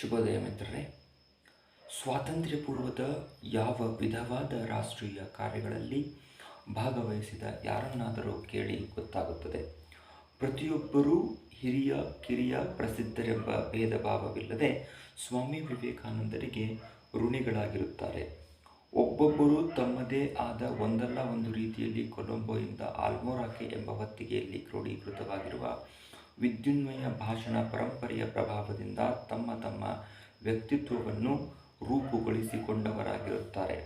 ಶುಭೋದಯ ಮಿತ್ರರೇ. ಸ್ವಾತಂತ್ರ್ಯ ಪೂರ್ವದ ಯಾವ ವಿಧವಾದ ರಾಷ್ಟ್ರೀಯ ಕಾರ್ಯಗಳಲ್ಲಿ ಭಾಗವಹಿಸಿದ ಯಾರನ್ನಾದರೂ ಕೇಳಿ ಗೊತ್ತಾಗುತ್ತದೆ. ಪ್ರತಿಯೊಬ್ಬರೂ ಹಿರಿಯ, ಕಿರಿಯ, ಪ್ರಸಿದ್ಧರೆಂಬ ಭೇದ ಭಾವವಿಲ್ಲದೆ ಸ್ವಾಮಿ ವಿವೇಕಾನಂದರಿಗೆ ಋಣಿಗಳಾಗಿರುತ್ತಾರೆ. ಒಬ್ಬೊಬ್ಬರು ತಮ್ಮದೇ ಆದ ಒಂದಲ್ಲ ಒಂದು ರೀತಿಯಲ್ಲಿ ಕೊಲಂಬೋಯಿಂದ ಆಲ್ಮೋರಾಕೆ ಎಂಬ ಹೊತ್ತಿಗೆಯಲ್ಲಿ ಕ್ರೋಢೀಕೃತವಾಗಿರುವ ವಿದ್ಯುನ್ಮಯ ಭಾಷಣ ಪರಂಪರೆಯ ಪ್ರಭಾವದಿಂದ ತಮ್ಮ ತಮ್ಮ ವ್ಯಕ್ತಿತ್ವವನ್ನು ರೂಪುಗೊಳಿಸಿಕೊಂಡವರಾಗಿರುತ್ತಾರೆ.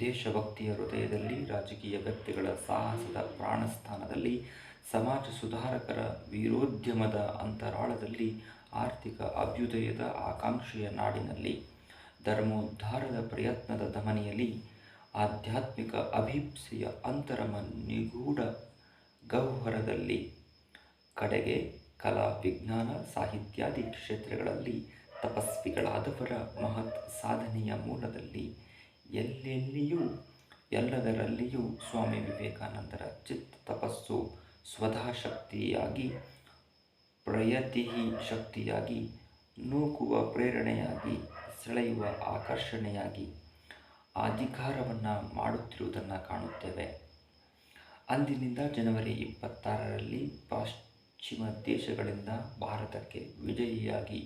ದೇಶಭಕ್ತಿಯ ಹೃದಯದಲ್ಲಿ ರಾಜಕೀಯ ವ್ಯಕ್ತಿಗಳ ಸಾಹಸದ ಪ್ರಾಣಸ್ಥಾನದಲ್ಲಿ ಸಮಾಜ ಸುಧಾರಕರ ವೀರೋದ್ಯಮದ ಅಂತರಾಳದಲ್ಲಿ ಆರ್ಥಿಕ ಅಭ್ಯುದಯದ ಆಕಾಂಕ್ಷೆಯ ನಾಡಿನಲ್ಲಿ ಧರ್ಮೋದ್ಧಾರದ ಪ್ರಯತ್ನದ ಧಮನಿಯಲ್ಲಿ ಆಧ್ಯಾತ್ಮಿಕ ಅಭೀಪ್ಸೆಯ ಅಂತರಮ ನಿಗೂಢ ಗಹ್ವರದಲ್ಲಿ ಕಡೆಗೆ ಕಲಾ, ವಿಜ್ಞಾನ, ಸಾಹಿತ್ಯಾದಿ ಕ್ಷೇತ್ರಗಳಲ್ಲಿ ತಪಸ್ವಿಗಳಾದವರ ಮಹತ್ ಸಾಧನೆಯ ಮೂಲದಲ್ಲಿ ಎಲ್ಲೆಲ್ಲಿಯೂ, ಎಲ್ಲದರಲ್ಲಿಯೂ ಸ್ವಾಮಿ ವಿವೇಕಾನಂದರ ಚಿತ್ತ ತಪಸ್ಸು ಸ್ವತಃ ಶಕ್ತಿಯಾಗಿ ಪ್ರಯತಿ ಶಕ್ತಿಯಾಗಿ, ನೂಕುವ ಪ್ರೇರಣೆಯಾಗಿ, ಸೆಳೆಯುವ ಆಕರ್ಷಣೆಯಾಗಿ ಅಧಿಕಾರವನ್ನು ಮಾಡುತ್ತಿರುವುದನ್ನು ಕಾಣುತ್ತೇವೆ. ಅಂದಿನಿಂದ ಜನವರಿ ಇಪ್ಪತ್ತಾರರಲ್ಲಿ ಪಶ್ಚಿಮ ದೇಶಗಳಿಂದ ಭಾರತಕ್ಕೆ ವಿಜಯಿಯಾಗಿ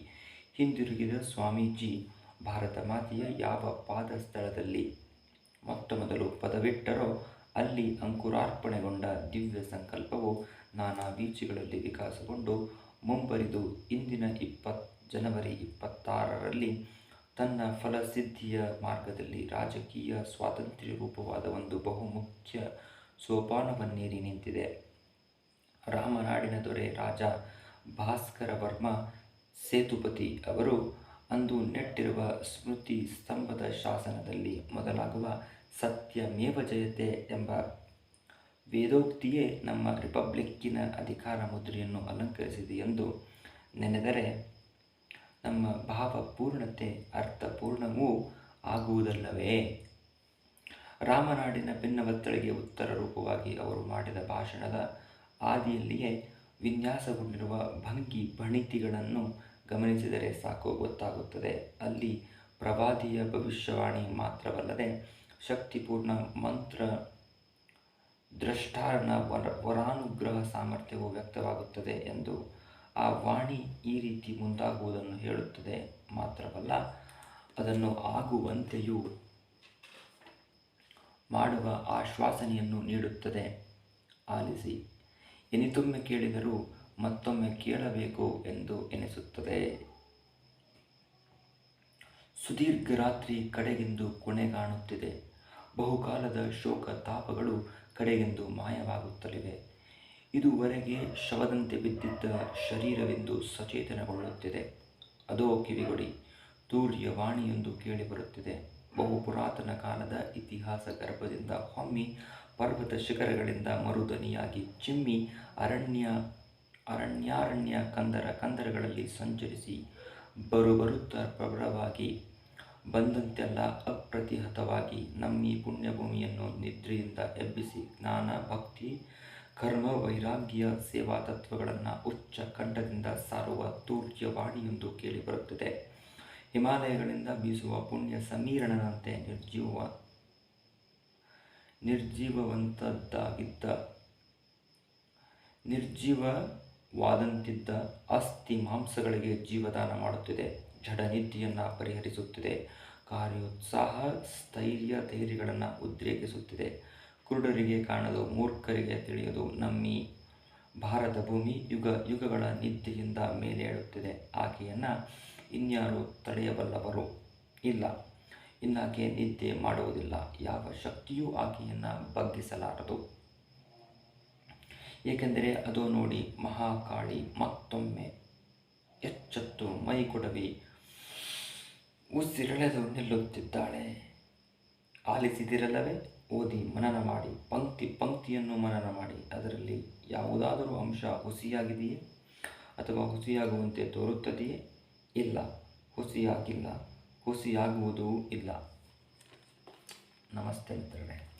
ಹಿಂದಿರುಗಿದ ಸ್ವಾಮೀಜಿ, ಭಾರತ ಮಾತೆಯ ಯಾವ ಪಾದ ಸ್ಥಳದಲ್ಲಿ ಮೊಟ್ಟಮೊದಲು ಪದವಿಟ್ಟರೋ ಅಲ್ಲಿ ಅಂಕುರಾರ್ಪಣೆಗೊಂಡ ದಿವ್ಯ ಸಂಕಲ್ಪವು ನಾನಾ ಬೀಚುಗಳಲ್ಲಿ ವಿಕಾಸಗೊಂಡು ಮುಂಬರಿದು ಇಂದಿನ ಇಪ್ಪತ್, ಜನವರಿ ಇಪ್ಪತ್ತಾರರಲ್ಲಿ ತನ್ನ ಫಲಸಿದ್ಧಿಯ ಮಾರ್ಗದಲ್ಲಿ ರಾಜಕೀಯ ಸ್ವಾತಂತ್ರ್ಯ ರೂಪವಾದ ಒಂದು ಬಹುಮುಖ್ಯ ಸೋಪಾನವನ್ನೇರಿ ನಿಂತಿದೆ. ರಾಮನಾಡಿನ ದೊರೆ ರಾಜ ಭಾಸ್ಕರ ವರ್ಮ ಸೇತುಪತಿ ಅವರು ಅಂದು ನೆಟ್ಟಿರುವ ಸ್ಮೃತಿ ಸ್ತಂಭದ ಶಾಸನದಲ್ಲಿ ಮೊದಲಾಗುವ ಸತ್ಯಮೇವ ಜಯತೆ ಎಂಬ ವೇದೋಕ್ತಿಯೇ ನಮ್ಮ ರಿಪಬ್ಲಿಕ್ಕಿನ ಅಧಿಕಾರ ಮುದ್ರೆಯನ್ನು ಅಲಂಕರಿಸಿದೆ ಎಂದು ನೆನೆದರೆ ನಮ್ಮ ಭಾವಪೂರ್ಣತೆ ಅರ್ಥಪೂರ್ಣವೂ ಆಗುವುದಲ್ಲವೇ? ರಾಮನಾಡಿನ ಭಿನ್ನವತ್ತಳಿಗೆ ಉತ್ತರ ರೂಪವಾಗಿ ಅವರು ಮಾಡಿದ ಭಾಷಣದ ಆದಿಯಲ್ಲಿಯೇ ವಿನ್ಯಾಸಗೊಂಡಿರುವ ಭಂಗಿ ಭಣಿತಿಗಳನ್ನು ಗಮನಿಸಿದರೆ ಸಾಕು, ಗೊತ್ತಾಗುತ್ತದೆ. ಅಲ್ಲಿ ಪ್ರವಾದಿಯ ಭವಿಷ್ಯವಾಣಿ ಮಾತ್ರವಲ್ಲದೆ ಶಕ್ತಿಪೂರ್ಣ ಮಂತ್ರ, ದ್ರಷ್ಟಾರನ ವರ, ವರಾನುಗ್ರಹ ಸಾಮರ್ಥ್ಯವು ವ್ಯಕ್ತವಾಗುತ್ತದೆ ಎಂದು ಆ ವಾಣಿ ಈ ರೀತಿ ಮುಂದಾಗುವುದನ್ನು ಹೇಳುತ್ತದೆ. ಮಾತ್ರವಲ್ಲ, ಅದನ್ನು ಆಗುವಂತೆಯೂ ಮಾಡುವ ಆಶ್ವಾಸನೆಯನ್ನು ನೀಡುತ್ತದೆ. ಆಲಿಸಿ. ಎನಿತೊಮ್ಮೆ ಕೇಳಿದರೂ ಮತ್ತೊಮ್ಮೆ ಕೇಳಬೇಕು ಎಂದು ಎನಿಸುತ್ತದೆ. ಸುದೀರ್ಘ ರಾತ್ರಿ ಕಡೆಗೆಂದು ಕೊನೆಗಾಣುತ್ತಿದೆ ಬಹುಕಾಲದ ಶೋಕ ತಾಪಗಳು ಕಡೆಗೆಂದು ಮಾಯವಾಗುತ್ತಲಿವೆ. ಇದುವರೆಗೆ ಶವದಂತೆ ಬಿದ್ದಿದ್ದ ಶರೀರವೆಂದು ಸಚೇತನಗೊಳ್ಳುತ್ತಿದೆ. ಅದೋ ಕಿವಿಗೊಡಿ, ತೂರ್ಯವಾಣಿಯೊಂದು ಕೇಳಿಬರುತ್ತಿದೆ. ಬಹು ಪುರಾತನ ಕಾಲದ ಇತಿಹಾಸ ಗರ್ಭದಿಂದ ಹೊಮ್ಮಿ ಪರ್ವತ ಶಿಖರಗಳಿಂದ ಮರುದನಿಯಾಗಿ ಚಿಮ್ಮಿ ಅರಣ್ಯ, ಅರಣ್ಯಾರಣ್ಯ ಕಂದರ ಕಂದರಗಳಲ್ಲಿ ಸಂಚರಿಸಿ ಬರುಬರುತ್ತ ಪ್ರಬಲವಾಗಿ ಬಂದಂತೆಲ್ಲ ಅಪ್ರತಿಹತವಾಗಿ ನಮ್ಮಿ ಪುಣ್ಯಭೂಮಿಯನ್ನು ನಿದ್ರೆಯಿಂದ ಎಬ್ಬಿಸಿ ಜ್ಞಾನ, ಭಕ್ತಿ, ಕರ್ಮ, ವೈರಾಗ್ಯ, ಸೇವಾ ತತ್ವಗಳನ್ನು ಉಚ್ಚ ಕಂಠದಿಂದ ಸಾರುವ ತೂರ್ಯವಾಣಿಯೊಂದು ಕೇಳಿಬರುತ್ತದೆ. ಹಿಮಾಲಯಗಳಿಂದ ಬೀಸುವ ಪುಣ್ಯ ಸಮೀರಣನಂತೆ ನಿರ್ಜೀವ ನಿರ್ಜೀವವಂತದ್ದಾಗಿದ್ದ, ನಿರ್ಜೀವವಾದಂತಿದ್ದ ಅಸ್ಥಿ ಮಾಂಸಗಳಿಗೆ ಜೀವದಾನ ಮಾಡುತ್ತಿದೆ ಜಡ ನಿದ್ದೆಯನ್ನು ಪರಿಹರಿಸುತ್ತಿದೆ, ಕಾರ್ಯೋತ್ಸಾಹ ಸ್ಥೈರ್ಯ ಧೈರ್ಯಗಳನ್ನು ಉದ್ರೇಕಿಸುತ್ತಿದೆ. ಕುರುಡರಿಗೆ ಕಾಣಲು, ಮೂರ್ಖರಿಗೆ ತಿಳಿಯದು ನಮ್ಮಿ ಭಾರತ ಭೂಮಿ ಯುಗ ಯುಗಗಳ ನಿದ್ದೆಯಿಂದ ಮೇಲೇಳುತ್ತಿದೆ. ಆಕೆಯನ್ನು ಇನ್ಯಾರು ತಡೆಯಬಲ್ಲವರು? ಇಲ್ಲ. ಇನ್ನಾಕೆ ನಿದ್ದೆ ಮಾಡುವುದಿಲ್ಲ, ಯಾವ ಶಕ್ತಿಯೂ ಆಕೆಯನ್ನು ಬಗ್ಗಿಸಲಾರದು. ಏಕೆಂದರೆ ಅದು ನೋಡಿ ಮಹಾಕಾಳಿ ಮತ್ತೊಮ್ಮೆ ಎಚ್ಚೆತ್ತು ಮೈಕೊಡವಿ ಉಸಿರೆಳೆದು ನಿಲ್ಲುತ್ತಿದ್ದಾಳೆ. ಆಲಿಸಿದಿರಲ್ಲವೇ? ಓದಿ ಮನನ ಮಾಡಿ, ಪಂಕ್ತಿ ಪಂಕ್ತಿಯನ್ನು ಮನನ ಮಾಡಿ, ಅದರಲ್ಲಿ ಯಾವುದಾದರೂ ಅಂಶ ಹುಸಿಯಾಗಿದೆಯೇ ಅಥವಾ ಹುಸಿಯಾಗುವಂತೆ ತೋರುತ್ತದೆಯೇ? ಇಲ್ಲ, ಹುಸಿಯಾಗಿಲ್ಲ. ಹುಸಿಯಾಗುವುದೂ ಇಲ್ಲ. ನಮಸ್ತೆ ಮಿತ್ರರೇ.